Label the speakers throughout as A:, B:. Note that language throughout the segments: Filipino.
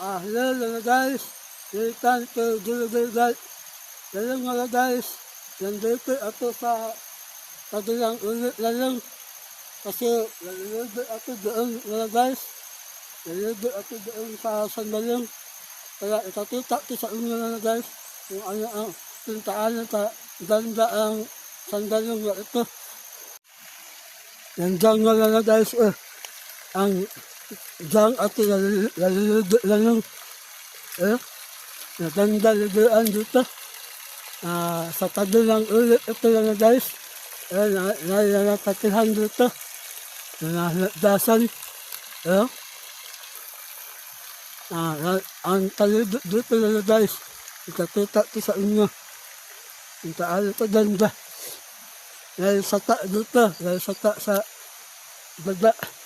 A: Ah, hello mga guys. Dilitan to Dilitan. Hello mga guys. Nandito ako sa kabilang ulit na. Kasi nalilibot ako doon mga guys. Nalilibot ako doon sa sandaling. Kaya itatita ko sa inyo mga guys. Kung ano ang pintaan sa ganda ang sandaling na ito. Yan dyan nga guys. Eh, ang dyan ako nalilibot na lang. Eh, naganda libuan dito. Ah, sa tabi ng ulit ito mga guys. Eh, na, na, nakatihan dito. Nanadasan. Eh, ah, na, ang talibot dito mga guys. Ikatuta ko sa inyo. Ang taal ito ganda. Dahil sa ta dito. Dahil sa ta sa baba.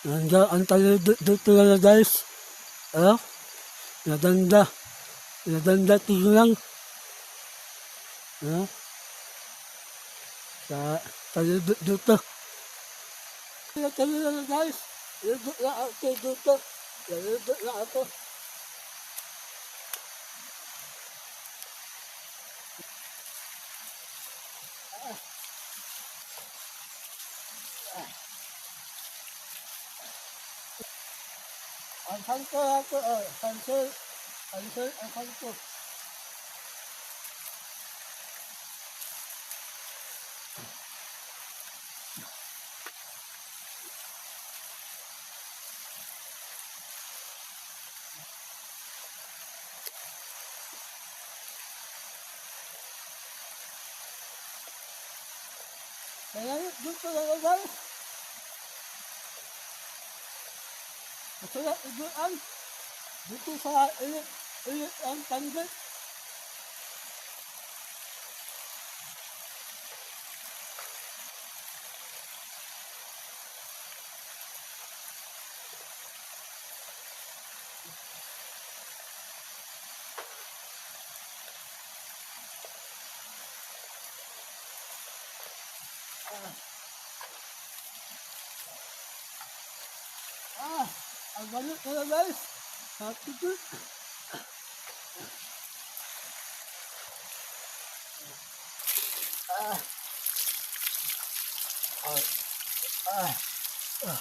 A: Nandiyan ang talibot dito mga guys. Eh, Naganda. Naganda tingnan. No? Sa talibot dito. Talibot na guys. Talibot na ako dito. Talibot na ako. Ang santo ako, oh, santo, santo, ang santo. Kaya dito lang guys. Masaya ibuan. Dito sa ilit, ilit ang tanggit. Ah, ang balik ko na guys. Happy to. Ah. Ah. Ah.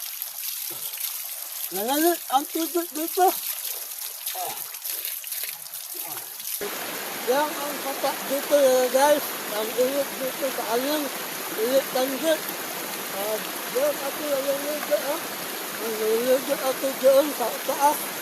A: Nalalit ang tubig dito. Ah. Yan ang kata dito guys. Ang ulit dito sa aling. Ulit tanggit. Ah, yan ako nalilito ah. Nalilito ako doon sa taas.